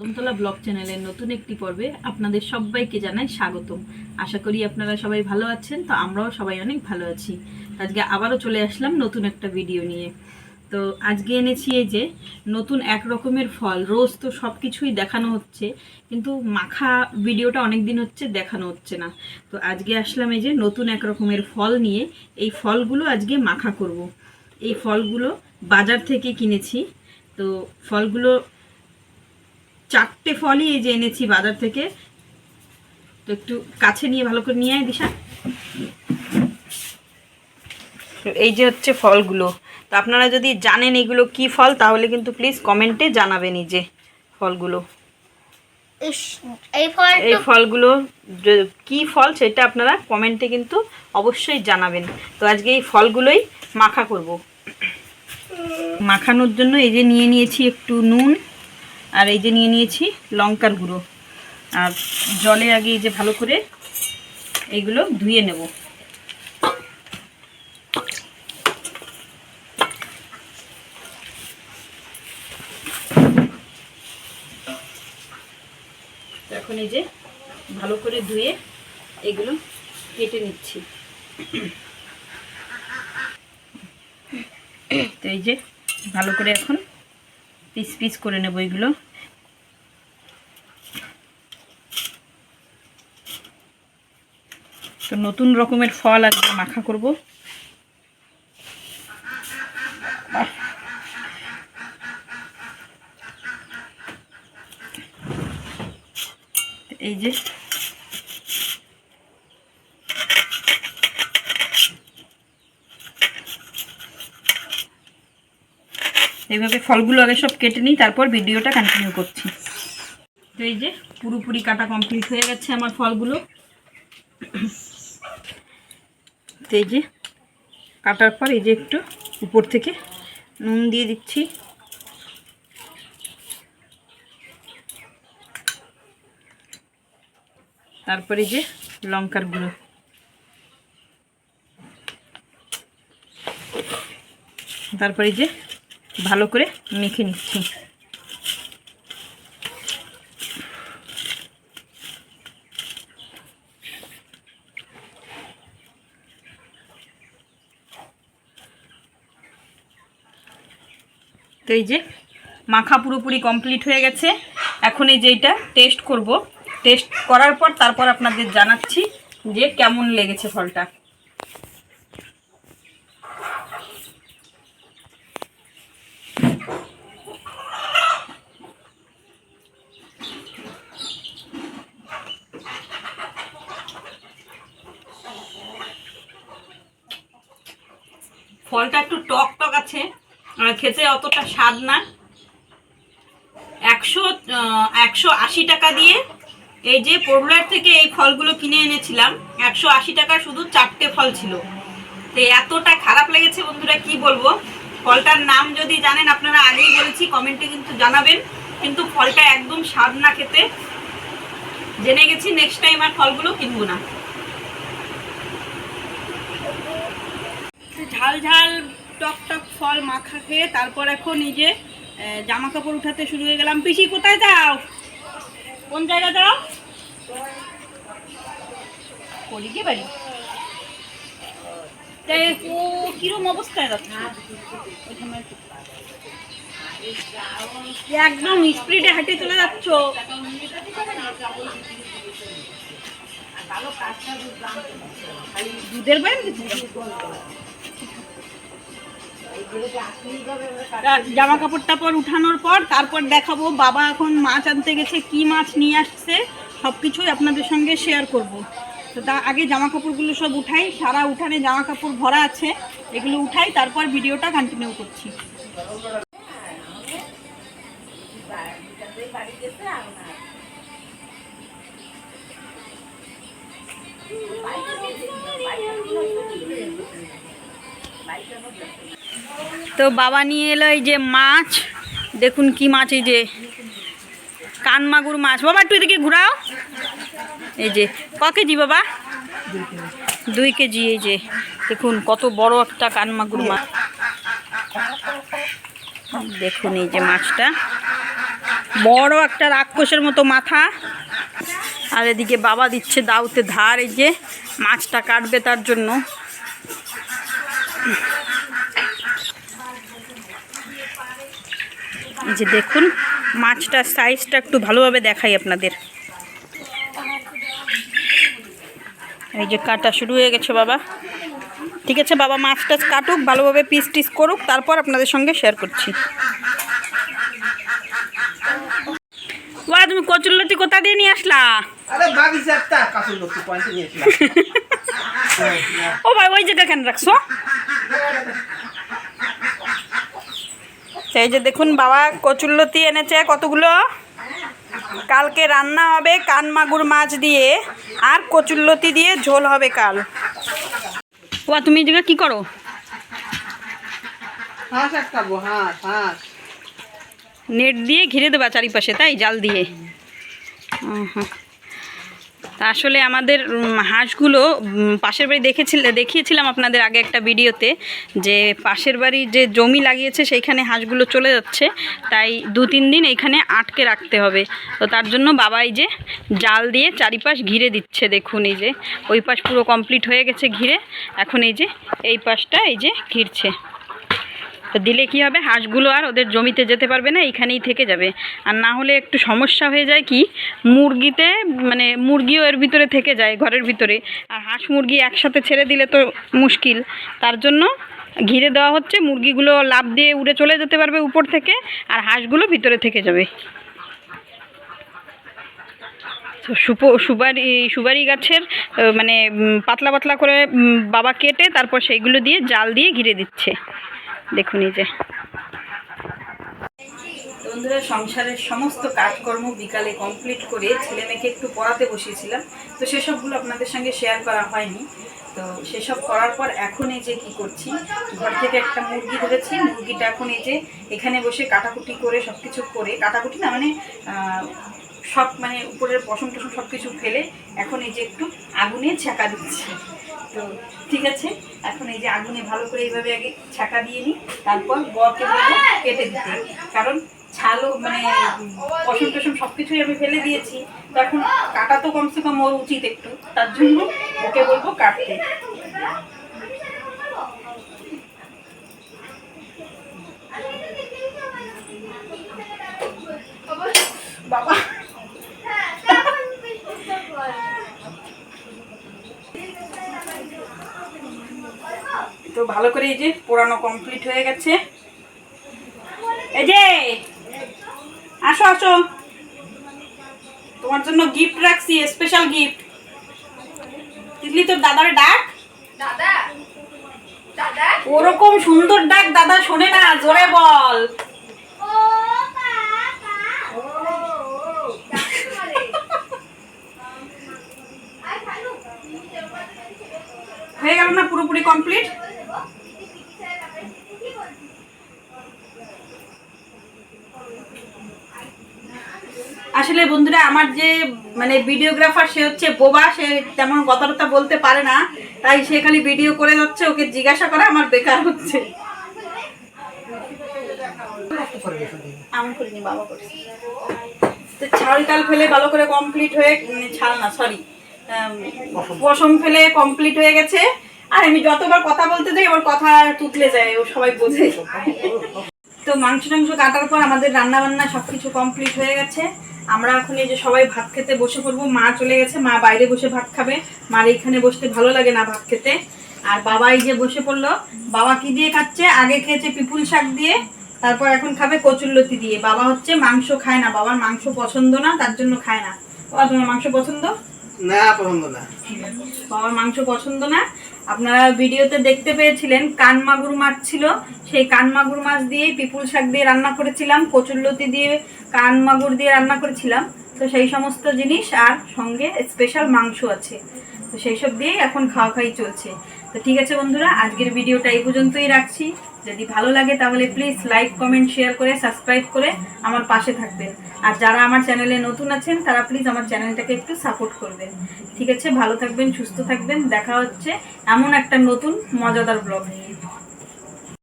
Kadamtala blog চ্যানেলের নতুন একটি পর্বে আপনাদের সবাইকে জানাই স্বাগতম। আশা করি আপনারা সবাই ভালো আছেন, তো আমরাও সবাই অনেক ভালো আছি। আজকে আবারও চলে আসলাম নতুন একটা ভিডিও নিয়ে। তো আজকে এনেছি এই যে নতুন এক রকমের ফল, রোজ তো সব কিছুই দেখানো হচ্ছে, কিন্তু মাখা ভিডিওটা অনেক দিন হচ্ছে দেখানো হচ্ছে না। তো আজকে আসলাম এই যে নতুন এক রকমের ফল নিয়ে, এই ফলগুলো আজকে মাখা করব। এই ফলগুলো বাজার থেকে কিনেছি, তো ফলগুলো চারটে ফলই এই যে এনেছি বাজার থেকে। তো একটু কাছে নিয়ে ভালো করে নিয়ে আয় দিশা। তো এই যে হচ্ছে ফলগুলো। তো আপনারা যদি জানেন এগুলো কি ফল তাহলে কিন্তু প্লিজ কমেন্টে জানাবেন এই যে ফলগুলো। এই ফলগুলো কি ফল সেটা আপনারা কমেন্টে কিন্তু অবশ্যই জানাবেন। তো আজকে এই ফলগুলোই মাখা করব। মাখানোর জন্য এই যে নিয়ে নিয়েছি একটু নুন। আর এই যে নিয়ে নিয়েছি লঙ্কার গুঁড়ো। আর জলে আগে এই যে ভালো করে এইগুলো ধুয়ে নেব। এখন এই যে ভালো করে ধুয়ে এগুলো কেটে নিচ্ছি। তো এই যে ভালো করে এখন পিস পিস করে নেব এগুলো। তো নতুন রকমের ফল আজকে মাখা করব। এই যে এইভাবে ফলগুলো আগে সব কেটে নিই, তারপর ভিডিওটা কন্টিনিউ করছি। তো এই যে পুরোপুরি কাটা কমপ্লিট হয়ে গেছে আমার ফলগুলো। তো এই যে কাটার পর এই যে একটু উপর থেকে নুন দিয়ে দিচ্ছি। তারপরে যে লঙ্কার গুঁড়ো। তারপরে যে ভালো করে মেখে নিচ্ছি। তো এই যে মাখা পুরোপুরি কমপ্লিট হয়ে গেছে। এখন এই যে টেস্ট করব। টেস্ট করার পর তারপর আপনাদের জানাচ্ছি যে কেমন লেগেছে ফলটা। ফলটা একটু টক টক আছে খেতে অতটা স্বাদ না। একশো একশো আশি টাকা দিয়ে এই যে পপুলার থেকে এই ফলগুলো কিনে এনেছিলাম, একশো আশি টাকা শুধু চারটে ফল ছিল। তো এতটা খারাপ লেগেছে বন্ধুরা, কি বলব? ফলটার নাম যদি জানেন, আপনারা আগেই বলেছি, কমেন্টে কিন্তু জানাবেন। কিন্তু ফলটা একদম স্বাদ না খেতে। জেনে গেছি নেক্সট টাইম আর ফলগুলো কিনবো না। ঝাল ঝাল, টক টক ফল মাখা খেয়ে তারপর এখন নিজে জামা কাপড় উঠাতে শুরু হয়ে গেলাম। পিসি, কোথায় যাও? কোন জায়গা যাও? কলিকে বাড়ি। তাই ও কিরম অবস্থায় একদম স্পিডে হাঁটে চলে যাচ্ছ। দুধের বাইরে জামা কাপড় টাপড় উঠানোর পর তারপর দেখাবো, বাবা এখন মাছ আনতে গেছে, কি মাছ নিয়ে আসছে সব কিছুই আপনাদের সঙ্গে শেয়ার করব। তো তা আগে জামা কাপড়গুলো সব উঠাই, সারা উঠানে জামা কাপড় ভরা আছে, এগুলো উঠাই, তারপর ভিডিওটা কন্টিনিউ করছি। তো বাবা নিয়ে এলো এই যে মাছ। দেখুন কি মাছ এই যে কান মাগুর মাছ। বাবা, একটু এদিকে ঘুরাও। এই যে, ক কেজি বাবা? দুই কেজি, এই যে, দেখুন কত বড় একটা কান মাগুর মাছ। দেখুন এই যে মাছটা। বড় একটা রাক্ষসের মতো মাথা। আর এদিকে বাবা দিচ্ছে দাউতে ধার, এই যে, মাছটা কাটবে তার জন্য। এই যে দেখুন মাছটার সাইজটা একটু ভালোভাবে দেখাই আপনাদের। এই যে কাটা শুরু হয়ে গেছে বাবা। ঠিক আছে বাবা মাছটা কাটুক ভালোভাবে পিস টিস করুক তারপর আপনাদের সঙ্গে শেয়ার করছি। ওয়া তুমি কচুরলতি কোথা দিয়ে নিয়ে আসলা? ও ভাই ওই জায়গা কেন রাখছো? সেই যে দেখুন বাবা কচুরলতি এনেছে কতগুলো? কালকে রান্না হবে কান মাগুর মাছ দিয়ে আর কচুরলতি দিয়ে ঝোল হবে কাল। ও তুমি এই জায়গা কি করো? নেট দিয়ে ঘিরে দেবা চারিপাশে তাই জাল দিয়ে? উম হুম। তা আসলে আমাদের হাঁসগুলো পাশের বাড়ি দেখেছিল, দেখিয়েছিলাম আপনাদের আগে একটা ভিডিওতে যে পাশের বাড়ি যে জমি লাগিয়েছে সেইখানে হাঁসগুলো চলে যাচ্ছে। তাই দু, তিন দিন এইখানে আটকে রাখতে হবে। তো তার জন্য বাবা এই যে জাল দিয়ে চারিপাশ ঘিরে দিচ্ছে, দেখুন এই যে। ওই পাশ পুরো কমপ্লিট হয়ে গেছে ঘিরে। এখন এই যে, এই পাশটা এই যে ঘিরছে। তো দিলে কি হবে? হাঁসগুলো আর ওদের জমিতে যেতে পারবে না, এইখানেই থেকে যাবে। আর না হলে একটু সমস্যা হয়ে যায় কি, মুরগিতে মানে মুরগিও এর ভিতরে থেকে যায়, ঘরের ভিতরে। আর হাঁস মুরগি একসাথে ছেড়ে দিলে তো মুশকিল। তার জন্য ঘিরে দেওয়া হচ্ছে, মুরগিগুলো লাভ দিয়ে উড়ে চলে যেতে পারবে উপর থেকে, আর হাঁসগুলো ভিতরে থেকে যাবে। সুপো, সুপারি সুপারি গাছের মানে পাতলা পাতলা করে বাবা কেটে তারপর সেইগুলো দিয়ে জাল দিয়ে ঘিরে দিচ্ছে। দেখুন যে। বন্ধুরা, সংসারের সমস্ত কাজকর্ম বিকালে কমপ্লিট করে ছেলে মেয়েকে একটু পড়াতে বসিয়েছিলাম। তো সেসবগুলো আপনাদের সঙ্গে শেয়ার করা হয়নি। তো সেসব করার পর এখন এই যে কি করছি, ঘর থেকে একটা মুরগি ধরেছি। মুরগিটা এখন এই যে এখানে বসে কাটাকুটি করে সব কিছু করে, কাটাকুটি না মানে সব মানে উপরের পশম টসম সব কিছু ফেলে এখন এই যে একটু আগুনে ছাকা দিচ্ছি। তো ঠিক আছে, এখন এই যে আগুনে ভালো করে এইভাবে আগে ছাকা দিয়ে নিই, তারপর বরকে বলব কেটে দিতে। কারণ ছালও মানে পশম টসম সব কিছুই আমি ফেলে দিয়েছি, তো এখন কাটা তো কমসে কম ওর উচিত একটু, তার জন্য ওকে বলব কাটতে। বাবা। তো ভালো করে এই যে পোড়ানো কমপ্লিট হয়ে গেছে। এই যে আসো আসো। তোমার জন্য গিফট রাখছি স্পেশাল গিফট তিতলি তোর দাদার ডাক? দাদা দাদা। ওরকম সুন্দর ডাক দাদা শোনে না জোরে বল। হয়ে গেল না পুরোপুরি কমপ্লিট আসলে বন্ধুরা, আমার যে মানে ভিডিওগ্রাফার সে হচ্ছে বোবা। সে তেমন কথা টথা বলতে পারে না। তাই সে খালি ভিডিও করে যাচ্ছে, ওকে জিজ্ঞাসা করা আমার বেকার হচ্ছে। ছাল টাল ফেলে ভালো করে কমপ্লিট হয়ে মানে ছাল না সরি পশম ফেলে কমপ্লিট হয়ে গেছে। আর আমি যতবার কথা বলতে যাই, আমার কথা তুতলে যায়, ও সবাই বোঝে। তো মাংস টাংস কাটার পর আমাদের রান্না বান্না সব কিছু কমপ্লিট হয়ে গেছে। আমরা এখন এই যে সবাই ভাত খেতে বসে পড়ব মা চলে গেছে মা বাইরে বসে ভাত খাবে। মার এইখানে বসতে ভালো লাগে না ভাত খেতে। আর বাবা এই যে বসে পড়ল বাবা কি দিয়ে খাচ্ছে? আগে খেয়েছে পিপুল শাক দিয়ে তারপর এখন খাবে কচুরলতি দিয়ে। বাবা হচ্ছে মাংস খায় না বাবার মাংস পছন্দ না তার জন্য খায় না। বাবা তোমার মাংস পছন্দ? না পছন্দ না। বাবার মাংস পছন্দ না? আপনারা ভিডিওতে দেখতে পেয়েছিলেন কান মাগুর মাছ ছিল। সেই কান মাগুর মাছ দিয়ে পিপুল শাক দিয়ে রান্না করেছিলাম কচুরলতি দিয়ে কান মাগুর দিয়ে রান্না করেছিলাম। তো সেই সমস্ত জিনিস আর সঙ্গে স্পেশাল মাংস আছে। তো সেই সব দিয়েই এখন খাওয়া খাই চলছে। তো ঠিক আছে বন্ধুরা, আজকের ভিডিওটা এই পর্যন্তই রাখছি। যদি ভালো লাগে তাহলে প্লিজ লাইক কমেন্ট শেয়ার করে সাবস্ক্রাইব করে আমার পাশে থাকবেন। আর যারা আমার চ্যানেলে নতুন আছেন, তারা প্লিজ আমার চ্যানেলটাকে একটু সাপোর্ট করবেন। ঠিক আছে, ভালো থাকবেন, সুস্থ থাকবেন। দেখা হচ্ছে এমন একটা নতুন, মজাদার ব্লগ নিয়ে।